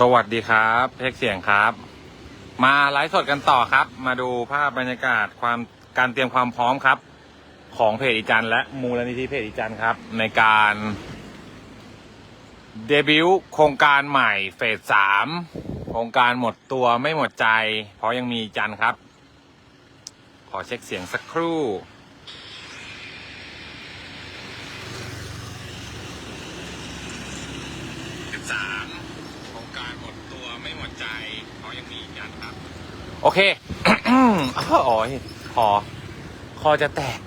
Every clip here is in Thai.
สวัสดีครับเพกเสียงครับ มาไลฟ์สดกันต่อครับ มาดูภาพบรรยากาศความการเตรียมความพร้อมครับ ของเพจอีจันและมูลนิธิเพจอีจันครับ ในการเดบิวต์โครงการใหม่เฟสสามโครงการหมดตัวไม่หมดใจ เพราะยังมีจันครับ ขอเช็คเสียงสักครู่สาม โอเคโอ้ยคอคอจะแตก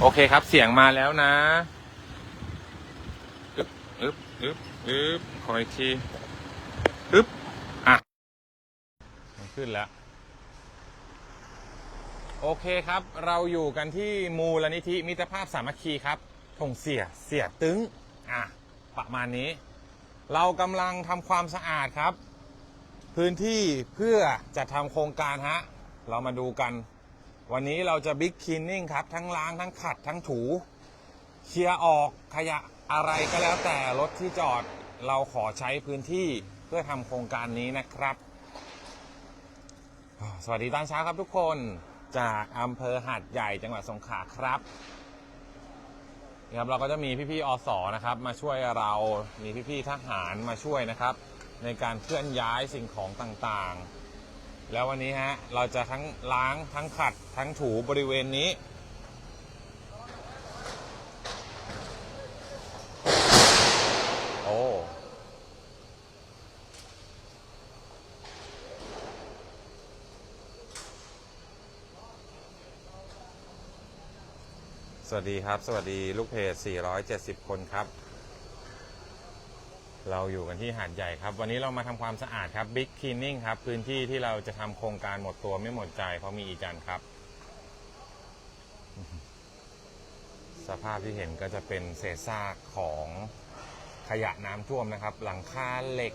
โอเคครับ เสียงมาแล้วนะอึ๊บอึ๊บอึ๊บอึ๊บขออีกทีอึ๊บอะ ขึ้นแล้ว โอเคครับ เราอยู่กันที่มูลนิธิมิตรภาพสามัคคีครับทงเสียเสียตึงอะ ประมาณนี้ เรากำลังทำความสะอาดครับ พื้นที่เพื่อจะทำโครงการฮะ เรามาดูกัน วันนี้เราจะบิ๊กคลีนนิ่งครับ ทั้งล้างทั้งขัดทั้งถู เคลียร์ออกขยะอะไรก็แล้วแต่รถที่จอดเราขอใช้พื้นที่เพื่อทำโครงการนี้นะครับ สวัสดีตอนเช้าครับทุกคนจากอำเภอหาดใหญ่จังหวัดสงขลาครับนะครับเราก็จะมีพี่ๆอสนะครับ มาช่วยเรา มีพี่ๆทหารมาช่วยนะครับ ในการเคลื่อนย้ายสิ่งของต่างๆ แล้ววันนี้ฮะเราจะทั้งล้างทั้งขัดทั้งถูบริเวณนี้ โอ้สวัสดีครับ สวัสดีลูกเพจ470 คนครับ เราอยู่กันที่หาดใหญ่ครับ วันนี้เรามาทำความสะอาดครับ Big Cleaning ครับ พื้นที่ที่เราจะทำโครงการหมดตัวไม่หมดใจ เพราะมีอีจันครับ สภาพที่เห็นก็จะเป็นเศษซากของขยะน้ำท่วมนะครับ หลังคาเหล็ก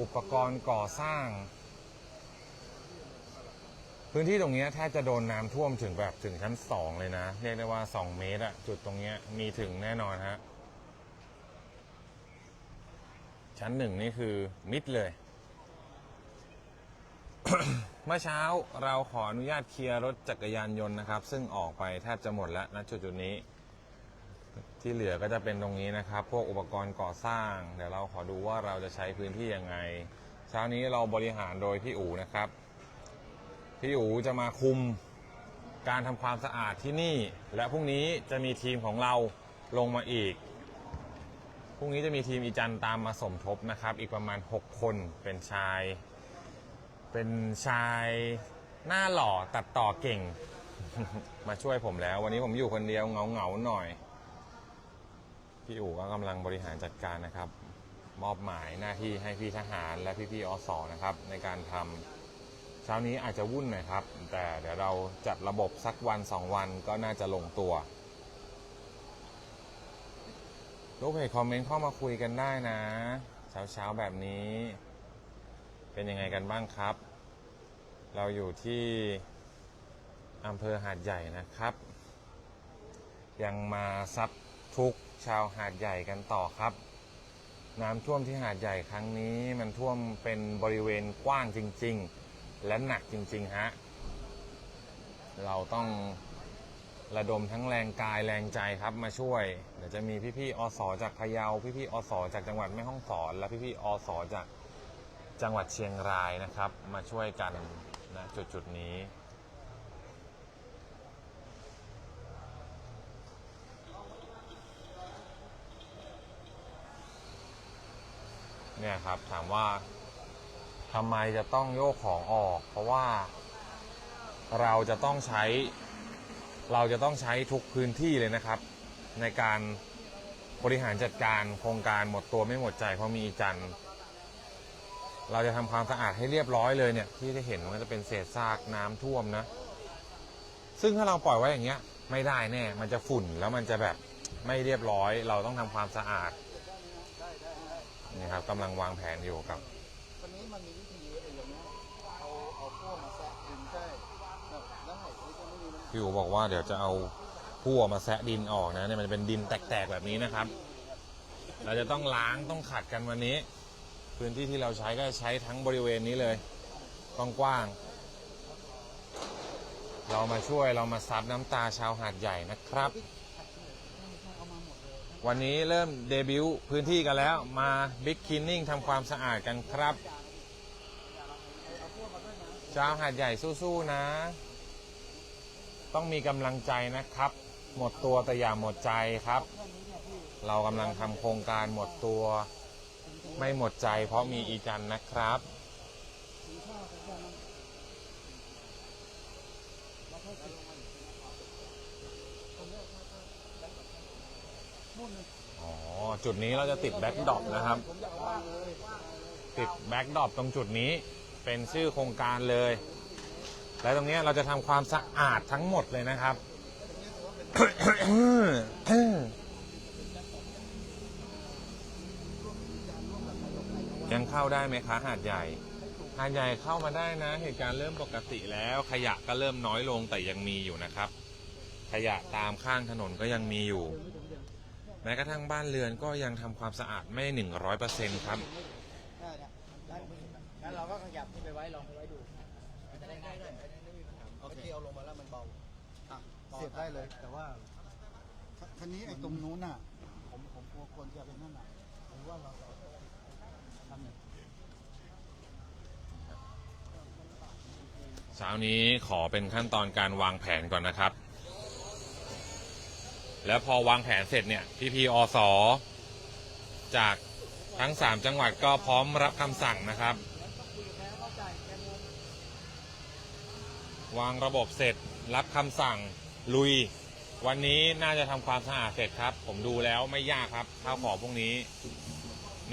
อุปกรณ์ก่อสร้าง พื้นที่ตรงนี้แทบจะโดนน้ำท่วมถึงแบบถึงชั้นสองเลยนะ เรียกได้ว่า 2 เมตรอะจุดตรงนี้มีถึงแน่นอนฮะ ชั้นหนึ่งนี่คือมิดเลย เมื่อเช้าเราขออนุญาตเคลียร์รถจักรยานยนต์นะครับ ซึ่งออกไปแทบจะหมดแล้วณจุดจุดนี้ ที่เหลือก็จะเป็นตรงนี้นะครับ พวกอุปกรณ์ก่อสร้าง เดี๋ยวเราขอดูว่าเราจะใช้พื้นที่ยังไง เช้านี้เราบริหารโดยพี่อู๋นะครับ พี่อู๋จะมาคุมการทำความสะอาดที่นี่ และพรุ่งนี้จะมีทีมของเราลงมาอีก พรุ่งนี้จะมีทีมอีจันตามมาสมทบนะครับ อีกประมาณ 6 คนเป็นชาย เป็นชายหน้าหล่อตัดต่อเก่ง มาช่วยผมแล้ว วันนี้ผมอยู่คนเดียวเงาเงาหน่อย พี่อู๋ก็กำลังบริหารจัดการนะครับ มอบหมายหน้าที่ให้พี่ทหารและพี่ๆอสนะครับ ในการทำเช้านี้อาจจะวุ่นหน่อยครับ แต่เดี๋ยวเราจัดระบบสักวันสองวันก็น่าจะลงตัว ลูกเพจคอมเมนต์เข้ามาคุยกันได้นะ เช้าเช้าๆแบบนี้ เป็นยังไงกันบ้างครับ เราอยู่ที่อำเภอหาดใหญ่นะครับ ยังมาซับทุกชาวหาดใหญ่กันต่อครับ น้ำท่วมที่หาดใหญ่ครั้งนี้มันท่วมเป็นบริเวณกว้างจริง ๆ และหนักจริง ๆ ฮะ เราต้อง ระดมทั้งแรงกายแรงใจครับมาช่วย เดี๋ยวจะมีพี่ๆอสจากพะเยา พี่ๆอสจากจังหวัดแม่ฮ่องสอน และพี่ๆอสจากจังหวัดเชียงรายนะครับ มาช่วยกันนะจุดๆนี้เนี่ยครับถามว่าทำไมจะต้องโยกของออก เพราะว่าเราจะต้องใช้ เราจะต้องใช้ทุกพื้นที่เลยนะครับ ในการบริหารจัดการโครงการหมดตัวไม่หมดใจเพราะมีอีจันทร์เราจะทำความสะอาดให้เรียบร้อยเลยเนี่ยที่ได้เห็นมันจะเป็นเศษซากน้ำท่วมนะ ซึ่งถ้าเราปล่อยไว้อย่างเงี้ย ไม่ได้แน่ มันจะฝุ่นแล้วมันจะแบบไม่เรียบร้อย เราต้องทำความสะอาดนี่ครับกำลังวางแผนอยู่กับวันนี้มันมีวิธีไอ้อย่างเงี้ยเอาเอาพวกมา พี่อูบอกว่าเดี๋ยวจะเอาพั่วมาแซะดินออกนะเนี่ยมันเป็นดินแตกๆแบบนี้นะครับ เราจะต้องล้างต้องขัดกันวันนี้ พื้นที่ที่เราใช้ก็ใช้ทั้งบริเวณนี้เลยกว้างๆเรามาช่วยเรามาซับน้ำตาชาวหาดใหญ่นะครับ วันนี้เริ่มเดบิวต์พื้นที่กันแล้วมาบิ๊กคินนิ่งทำความสะอาดกันครับ ชาวหาดใหญ่สู้ๆนะ ต้องมีกำลังใจนะครับ หมดตัวแต่อย่าหมดใจครับ เรากำลังทำโครงการหมดตัว ไม่หมดใจ เพราะมีอีจันนะครับอ๋อจุดนี้เราจะติดแบ็กดรอปนะครับ ติดแบ็กดรอปตรงจุดนี้เป็นชื่อโครงการเลย และตรงนี้เราจะทำความสะอาดทั้งหมดเลยนะครับ ยังเข้าได้ไหมคะหาดใหญ่ หาดใหญ่เข้ามาได้นะ เหตุการณ์เริ่มปกติแล้ว ขยะก็เริ่มน้อยลงแต่ยังมีอยู่นะครับ ขยะตามข้างถนนก็ยังมีอยู่แม้กระทั่งบ้านเรือนก็ยังทำความสะอาดไม่หนึ่งร้อยเปอร์เซ็นต์ครับได้เนี่ยได้งั้นเราก็ขยับไปไว้ลองไปไว้ดูมันจะได้ง่ายหน่อย โอเคเอาลงมาแล้วมันเบาอะ เสียบได้เลย แต่ว่าคันนี้ไอ้ตรงนู้นน่ะ ผมผมกลัวควรจะเป็นนั่นน่ะหรือว่าเราเราทำเนี่ยเช้านี้ขอเป็นขั้นตอนการวางแผนก่อนนะครับ แล้วพอวางแผนเสร็จเนี่ยพี่พีอสจากทั้ง 3 จังหวัดก็พร้อมรับคำสั่งนะครับ วางระบบเสร็จรับคำสั่ง ลุย วันนี้น่าจะทำความสะอาดเสร็จครับ ผมดูแล้วไม่ยากครับข้าวของพวกนี้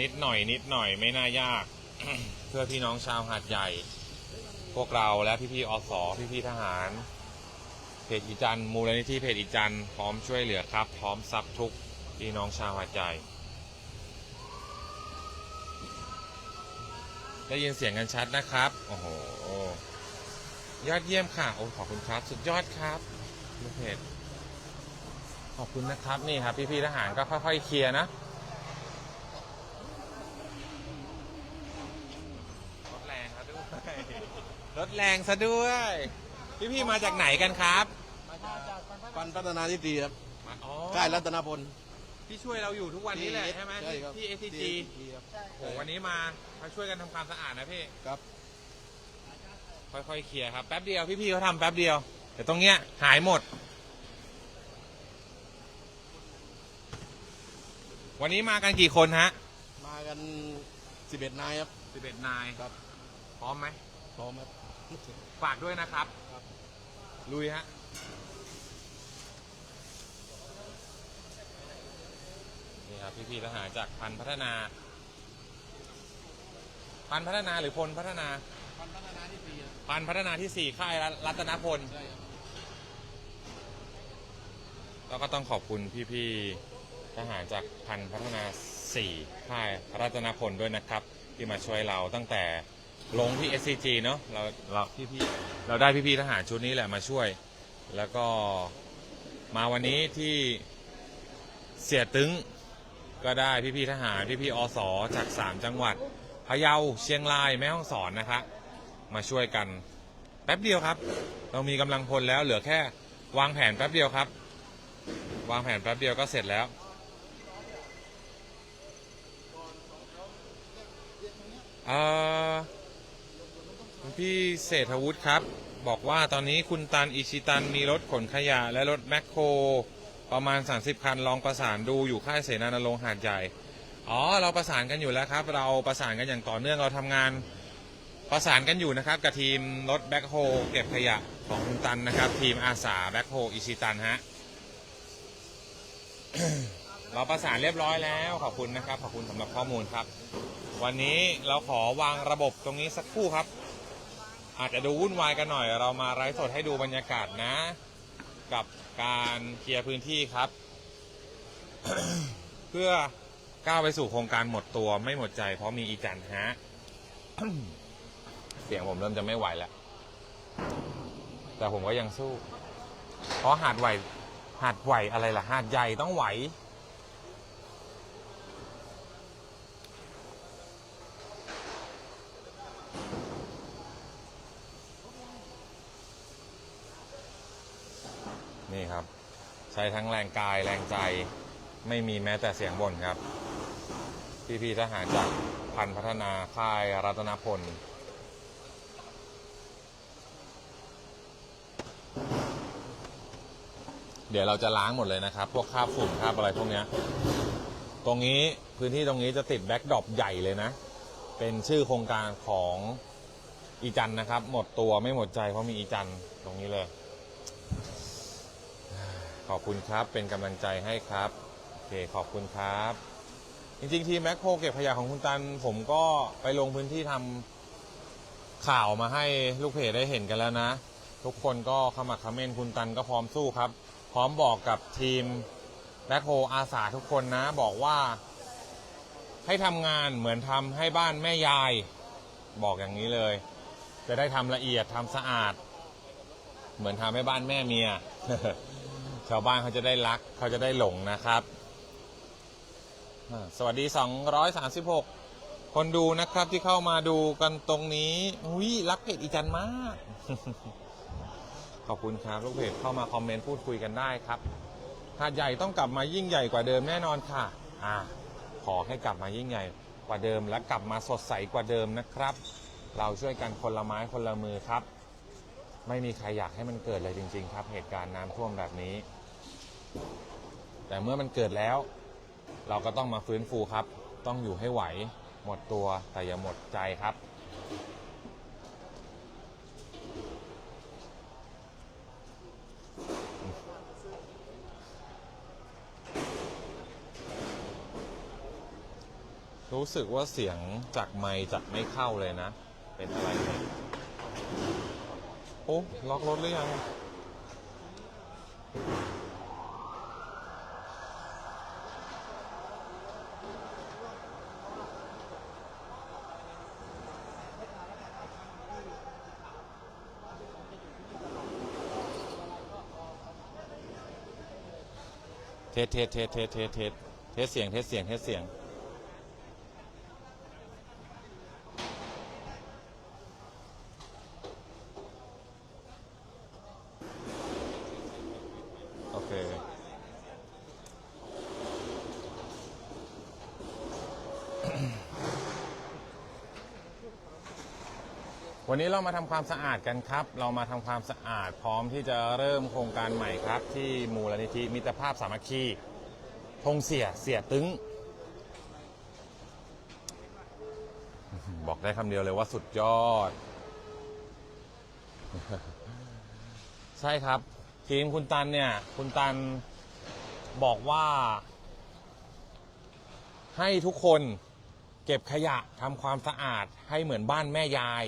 นิดหน่อย นิดหน่อยไม่น่ายาก เพื่อพี่น้องชาวหาดใหญ่ พวกเราและพี่ๆอสพี่ๆทหารเพจอีจันทร์มูลนิธิเพจอีจันทร์พร้อมช่วยเหลือครับ พร้อมซับทุกพี่น้องชาวหาดใหญ่ได้ยินเสียงกันชัดนะครับ โอ้โห ยอดเยี่ยมค่ะ โอ้ขอบคุณครับ สุดยอดครับ ลูกเพจขอบคุณนะครับนี่ครับ พี่ๆทหารก็ค่อยๆเคลียร์นะรถแรงซะด้วยรถแรงซะด้วย พี่พี่ๆมาจากไหนกันครับปันพัฒนาที่ดีครับมาอ๋อค่ายรัตนพลพี่ช่วยเราอยู่ทุกวันนี้แหละใช่ไหมใช่ครับ ที่ SCG ที่ครับโอ้วันนี้มามาช่วยกันทำความสะอาดนะพี่ ครับ ค่อยๆเคลียร์ครับ แป๊บเดียวพี่พี่ๆเขาทำแป๊บเดียว เดี๋ยวตรงเนี้ยหายหมด วันนี้มากันกี่คนฮะมากัน11นายครับ11นายครับ พร้อมไหม พร้อมครับ ฝากด้วยนะครับ ครับ ลุยฮะ นี่ครับพี่ๆทหารจากพันพัฒนา พันพัฒนาหรือพลพัฒนาปันพัฒนาที่ดีครับพันพัฒนาที่สี่ค่ายรัตนพล ใช่ครับ แล้วก็ต้องขอบคุณพี่ๆทหารจากพันพัฒนาสี่ค่ายรัตนพลด้วยนะครับ ที่มาช่วยเราตั้งแต่ลงที่ SCG เนาะเราเราพี่ๆเราได้พี่ๆทหารชุดนี้แหละมาช่วย แล้วก็มาวันนี้ที่เสียตึงก็ได้พี่ๆทหารพี่ๆอสจาก 3 จังหวัดพะเยาเชียงรายแม่ฮ่องสอนนะคะมาช่วยกันแป๊บเดียวครับ เรามีกำลังพลแล้วเหลือแค่วางแผนแป๊บเดียวครับ วางแผนแป๊บเดียวก็เสร็จแล้ว เอ่อพี่เศรษฐวุฒิครับ บอกว่าตอนนี้คุณตันอิชิตันมีรถขนขยะ และรถแมคโคร ประมาณ 30 คันลองประสานดูอยู่ค่ายเสนานรงหาดใหญ่ อ๋อ เราประสานกันอยู่แล้วครับ เราประสานกันอย่างต่อเนื่องเราทำงานประสานกันอยู่นะครับ กับทีมรถแบ็คโฮเก็บขยะของคุณตันนะครับ ทีมอาสาแบ็คโฮอิชิตันฮะ เราประสานเรียบร้อยแล้วขอบคุณนะครับ ขอบคุณสำหรับข้อมูลครับ วันนี้เราขอวางระบบตรงนี้สักครู่ครับ อาจจะดูวุ่นวายกันหน่อย เรามาไลฟ์สดให้ดูบรรยากาศนะ กับการเคลียร์พื้นที่ครับ เพื่อก้าวไปสู่โครงการหมดตัวไม่หมดใจเพราะมีอีจันฮะเสียงผมเริ่มจะไม่ไหวแล้ว แต่ผมก็ยังสู้ เพราะหาดไหว หาดไหวอะไรล่ะหัดใหญ่ต้องไหว นี่ครับ ใช้ทั้งแรงกายแรงใจไม่มีแม้แต่เสียงบ่นครับ พี่ๆทหารจากพันพัฒนาค่ายรัตนพล เดี๋ยวเราจะล้างหมดเลยนะครับ พวกคราบฝุ่นคราบอะไรพวกเนี้ย ตรงนี้พื้นที่ตรงนี้จะติดแบ็กดรอปใหญ่เลยนะ เป็นชื่อโครงการของอีจันนะครับ หมดตัวไม่หมดใจเพราะมีอีจันตรงนี้เลย ขอบคุณครับเป็นกำลังใจให้ครับโอเคขอบคุณครับ จริงๆทีมแมคโครเก็บขยะของคุณตัน ผมก็ไปลงพื้นที่ทำข่าวมาให้ลูกเพจได้เห็นกันแล้วนะ ทุกคนก็ขมักเขม้นคุณตันก็พร้อมสู้ครับ พร้อมบอกกับทีมแบ็คโฮอาสาทุกคนนะ บอกว่า ให้ทำงานเหมือนทำให้บ้านแม่ยาย บอกอย่างนี้เลย จะได้ทำละเอียดทำสะอาด เหมือนทำให้บ้านแม่เมีย ชาวบ้านเขาจะได้รัก เขาจะได้หลงนะครับ สวัสดี 236 คนดูนะครับที่เข้ามาดูกันตรงนี้อุ้ยรักเพจอีจันมาก ขอบคุณครับลูกเพจเข้ามาคอมเมนต์พูดคุยกันได้ครับหาดใหญ่ต้องกลับมายิ่งใหญ่กว่าเดิมแน่นอนค่ะอ่าขอให้กลับมายิ่งใหญ่กว่าเดิมและกลับมาสดใสกว่าเดิมนะครับ เราช่วยกันคนละไม้คนละมือครับ ไม่มีใครอยากให้มันเกิดเลยจริง ๆ ครับเหตุการณ์น้ำท่วมแบบนี้ แต่เมื่อมันเกิดแล้ว เราก็ต้องมาฟื้นฟูครับ ต้องอยู่ให้ไหว หมดตัวแต่อย่าหมดใจครับ รู้สึกว่าเสียงจากไมค์จะไม่เข้าเลยนะ เป็นอะไรเนี่ยโอ้ล็อกรถหรือยัง เทสเทสเทสเทสเทสเทสเทสเสียง เทสเสียง เทสเสียง โอเค วันนี้เรามาทำความสะอาดกันครับ เรามาทำความสะอาดพร้อมที่จะเริ่มโครงการใหม่ครับ ที่มูลนิธิมิตรภาพสามัคคีธงเสียเสียตึงบอกได้คำเดียวเลยว่าสุดยอด ใช่ครับ ทีมคุณตันเนี่ย คุณตันบอกว่า ให้ทุกคนเก็บขยะทำความสะอาดให้เหมือนบ้านแม่ยาย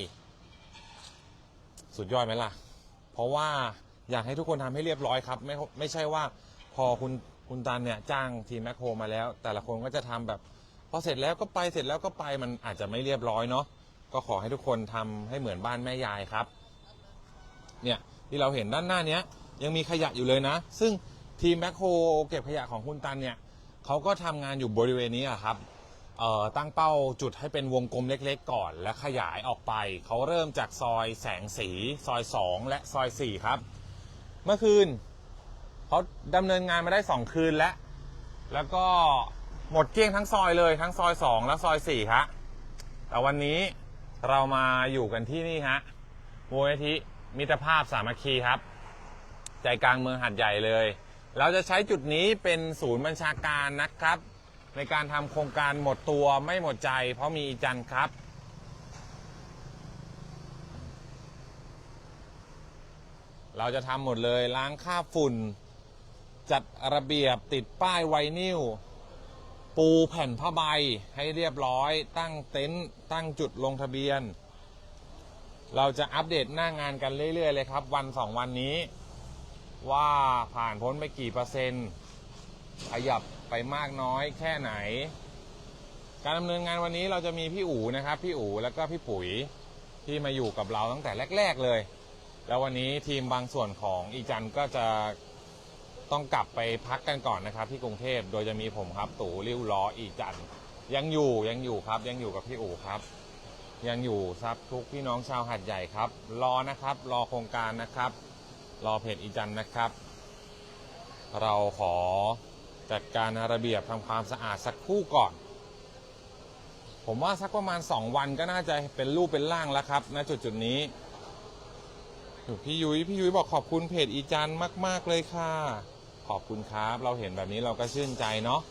สุดยอดไหมล่ะ เพราะว่าอยากให้ทุกคนทำให้เรียบร้อยครับ ไม่ไม่ใช่ว่าพอคุณคุณตันเนี่ยจ้างทีมแมคโครมาแล้ว แต่ละคนก็จะทำแบบพอเสร็จแล้วก็ไปเสร็จแล้วก็ไปมันอาจจะไม่เรียบร้อยเนาะก็ขอให้ทุกคนทำให้เหมือนบ้านแม่ยายครับ เนี่ยที่เราเห็นด้านหน้าเนี้ยยังมีขยะอยู่เลยนะ ซึ่งทีมแมคโครเก็บขยะของคุณตันเนี่ยเขาก็ทำงานอยู่บริเวณนี้อะครับ เอ่อตั้งเป้าจุดให้เป็นวงกลมเล็กๆก่อน และขยายออกไป เขาเริ่มจากซอยแสงสี ซอย 2 และซอย 4 ครับ เมื่อคืนเขาดำเนินงานมาได้ 2 คืนแล้ว แล้วก็หมดเกลี้ยงทั้งซอยเลยทั้งซอย 2 และซอย4ฮะแต่วันนี้เรามาอยู่กันที่นี่ฮะมูลนิธิมิตรภาพสามัคคีครับ ใจกลางเมืองหัดใหญ่เลย เราจะใช้จุดนี้เป็นศูนย์บัญชาการนะครับ ในการทำโครงการหมดตัวไม่หมดใจ เพราะมีอีจันครับ เราจะทำหมดเลยล้างค่าฝุ่น จัดระเบียบติดป้ายไวนิลปูแผ่นผ้าใบให้เรียบร้อย ตั้งเต็นท์ตั้งจุดลงทะเบียน เราจะอัปเดตหน้างานกันเรื่อย ๆ เลยครับ วันสองวันนี้ ว่าผ่านพ้นไปกี่เปอร์เซ็นต์ ขยับ ไปมากน้อยแค่ไหน การดำเนินงานวันนี้เราจะมีพี่อู๋นะครับ พี่อู๋แล้วก็พี่ปุ๋ยที่มาอยู่กับเราตั้งแต่แรก ๆเลย แล้ววันนี้ทีมบางส่วนของอีจันก็จะต้องกลับไปพักกันก่อนนะครับ ที่กรุงเทพโดยจะมีผมครับตู่ริ้วล้ออีจันยังอยู่ยังอยู่ครับ ยังอยู่กับพี่อู๋ครับ ยังอยู่ครับทุกพี่น้องชาวหัดใหญ่ครับ รอนะครับ รอโครงการนะครับ รอเพจอีจันนะครับ เราขอ จัดการระเบียบทำความสะอาดสักคู่ก่อน ผมว่าสักประมาณ 2 วันก็น่าจะเป็นรูปเป็นร่างแล้วครับณจุดจุดนี้พี่ยุ้ยพี่ยุ้ยบอกขอบคุณเพจอีจันมาก ๆ เลยค่ะ ขอบคุณครับ เราเห็นแบบนี้เราก็ชื่นใจเนาะ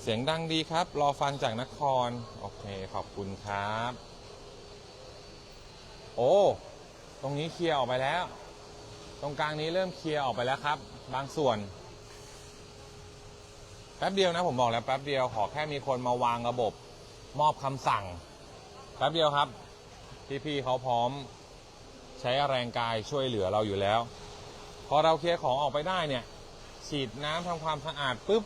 เสียงดังดีครับ รอฟังจากนคร โอเค ขอบคุณครับ โอ้ ตรงนี้เคลียร์ออกไปแล้ว ตรงกลางนี้เริ่มเคลียร์ออกไปแล้วครับ บางส่วน แป๊บเดียวนะผมบอกแล้วแป๊บเดียวขอแค่มีคนมาวางระบบ มอบคำสั่ง แป๊บเดียวครับพี่ๆเขาพร้อมใช้แรงกายช่วยเหลือเราอยู่แล้ว พอเราเคลียร์ของออกไปได้เนี่ย ฉีดน้ำทำความสะอาดปุ๊บ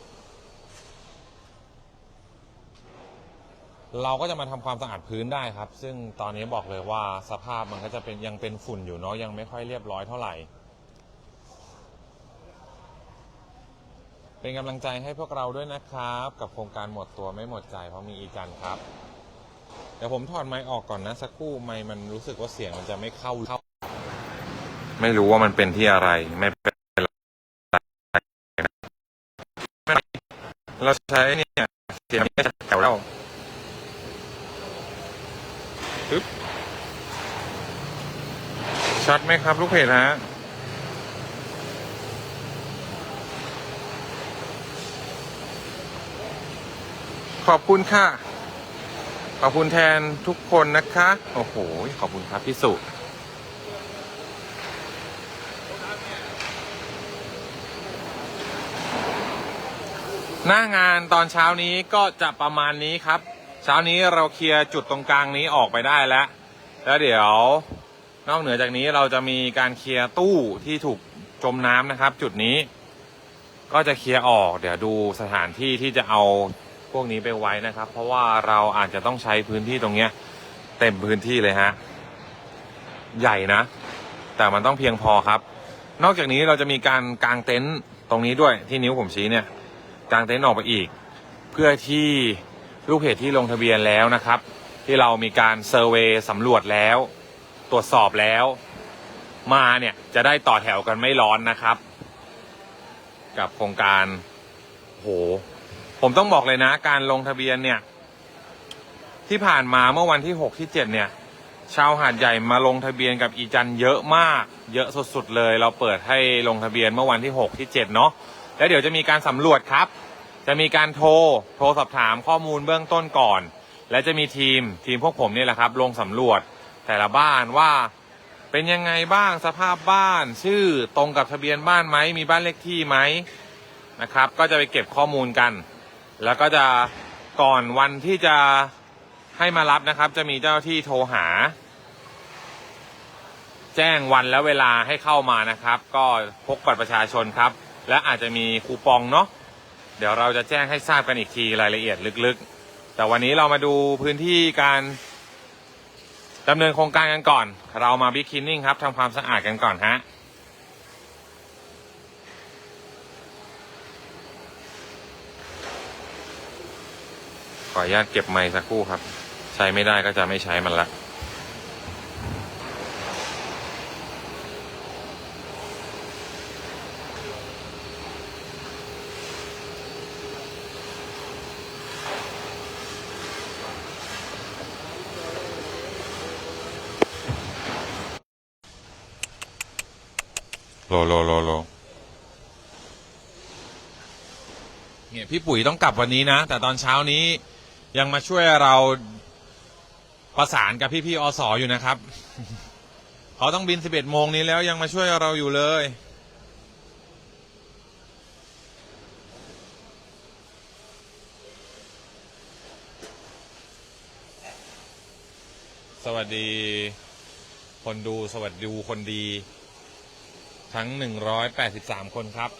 เราก็จะมาทำความสะอาดพื้นได้ครับ ซึ่งตอนนี้บอกเลยว่าสภาพมันก็จะเป็นยังเป็นฝุ่นอยู่เนาะยังไม่ค่อยเรียบร้อยเท่าไหร่ เป็นกำลังใจให้พวกเราด้วยนะครับ กับโครงการหมดตัวไม่หมดใจเพราะมีอีจันครับ เดี๋ยวผมถอดไมค์ออกก่อนนะสักครู่ไมค์มันรู้สึกว่าเสียงมันจะไม่เข้าเข้า ไม่รู้ว่ามันเป็นที่อะไรไม่เป็นไรเราใช้เนี่ยเสียงไม่แถวแล้วปึ๊บชัดไหมครับ ลูกเพจฮะ ขอบคุณค่ะ ขอบคุณแทนทุกคนนะคะ โอ้โห ขอบคุณครับพี่สุหน้างานตอนเช้านี้ก็จะประมาณนี้ครับ เช้านี้เราเคลียร์จุดตรงกลางนี้ออกไปได้แล้ว แล้วเดี๋ยวนอกเหนือจากนี้เราจะมีการเคลียร์ตู้ที่ถูกจมน้ำนะครับ จุดนี้ ก็จะเคลียร์ออก เดี๋ยวดูสถานที่ที่จะเอา พวกนี้ไปไว้นะครับ เพราะว่าเราอาจจะต้องใช้พื้นที่ตรงเนี้ยเต็มพื้นที่เลยฮะใหญ่นะ แต่มันต้องเพียงพอครับ นอกจากนี้เราจะมีการกางเต็นท์ตรงนี้ด้วยที่นิ้วผมชี้เนี่ยกางเต็นท์ออกไปอีก เพื่อที่ลูกเพจที่ลงทะเบียนแล้วนะครับ ที่เรามีการเซอร์เวย์สำรวจแล้ว ตรวจสอบแล้ว มาเนี่ยจะได้ต่อแถวกันไม่ร้อนนะครับ กับโครงการโห ผมต้องบอกเลยนะ การลงทะเบียนเนี่ย ที่ผ่านมาเมื่อวันที่หกที่เจ็ดเนี่ย ชาวหาดใหญ่มาลงทะเบียนกับอีจันเยอะมาก เยอะสุดๆเลย เราเปิดให้ลงทะเบียนเมื่อวันที่หกที่เจ็ดเนาะแล้วเดี๋ยวจะมีการสำรวจครับ จะมีการโทรโทรสอบถามข้อมูลเบื้องต้นก่อน และจะมีทีมทีมพวกผมนี่แหละครับ ลงสำรวจแต่ละบ้านว่าเป็นยังไงบ้างสภาพบ้าน ชื่อตรงกับทะเบียนบ้านไหมมีบ้านเลขที่ไหมนะครับ ก็จะไปเก็บข้อมูลกัน แล้วก็จะก่อนวันที่จะให้มารับนะครับ จะมีเจ้าที่โทรหา แจ้งวันและเวลาให้เข้ามานะครับ ก็พกบัตรประชาชนครับ และอาจจะมีคูปองเนาะเดี๋ยวเราจะแจ้งให้ทราบกันอีกทีรายละเอียดลึกๆ แต่วันนี้เรามาดูพื้นที่การดำเนินโครงการกันก่อน เรามาบิ๊กคินนิ่งครับทำความสะอาดกันก่อนฮะ ขออนุญาตเก็บไมค์สักครู่ครับ ใช้ไม่ได้ก็จะไม่ใช้มันละโลโลโลโลเนี่ยพี่ปุ๋ยต้องกลับวันนี้นะ แต่ตอนเช้านี้ ยังมาช่วยเราประสานกับพี่ๆอสออยู่นะครับ เขาต้องบิน 11 โมงนี้แล้วยังมาช่วยเราอยู่เลย สวัสดี คนดูสวัสดีคนดี ทั้ง 183 คนครับ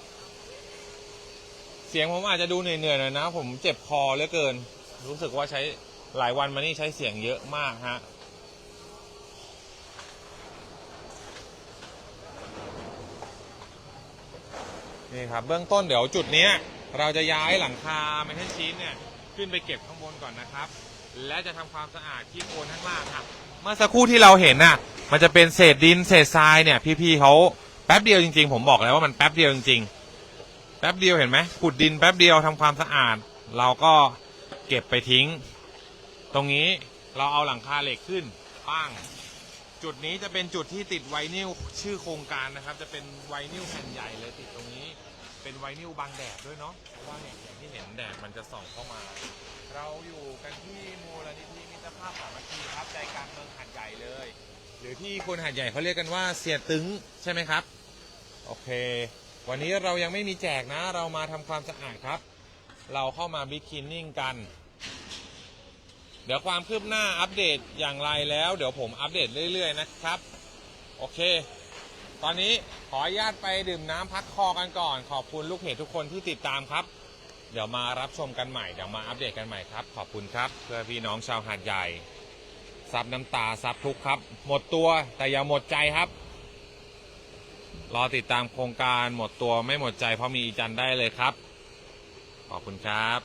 เสียงผมอาจจะดูเหนื่อยๆหน่อยนะ ผมเจ็บคอเหลือเกิน รู้สึกว่าใช้หลายวันมานี่ใช้เสียงเยอะมากฮะนี่ครับเบื้องต้นเดี๋ยวจุดนี้เราจะย้ายหลังคาเมทัลชีตเนี่ยขึ้นไปเก็บข้างบนก่อนนะครับ และจะทำความสะอาดที่โคนข้างล่างครับเมื่อสักครู่ที่เราเห็นน่ะ มันจะเป็นเศษดินเศษทรายเนี่ย พี่ๆเขาแป๊บเดียวจริงๆ ผมบอกแล้วว่ามันแป๊บเดียวจริงๆ แป๊บเดียวเห็นไหมขุดดินแป๊บเดียวทำความสะอาด เราก็ เก็บไปทิ้ง ตรงนี้เราเอาหลังคาเหล็กขึ้นป้างจุดนี้จะเป็นจุดที่ติดไวนิลชื่อโครงการนะครับ จะเป็นไวนิลแผ่นใหญ่เลยติดตรงนี้ เป็นไวนิลบังแดดด้วยเนาะเพราะว่าเนี่ยอย่างที่เห็นแดดมันจะส่องเข้ามา เราอยู่กันที่มูลนิธิมิตรภาพสามัคคีครับใจกลางเมืองหัดใหญ่เลย หรือที่คนหัดใหญ่เขาเรียกกันว่าเสียตึงใช่ไหมครับ โอเค วันนี้เรายังไม่มีแจกนะ เรามาทำความสะอาดครับ เราเข้ามาบิ๊กคินนิ่งกัน เดี๋ยวความคืบหน้าอัปเดตอย่างไรแล้ว เดี๋ยวผมอัปเดตเรื่อย ๆ นะครับ โอเค ตอนนี้ขออนุญาตไปดื่มน้ำพักคอกันก่อน ขอบคุณลูกเพจทุกคนที่ติดตามครับ เดี๋ยวมารับชมกันใหม่ เดี๋ยวมาอัปเดตกันใหม่ครับ ขอบคุณครับ เพื่อพี่น้องชาวหาดใหญ่ซับน้ำตาซับทุกครับ หมดตัวแต่อย่าหมดใจครับ รอติดตามโครงการหมดตัวไม่หมดใจเพราะมีอีจันได้เลยครับ ขอบคุณครับ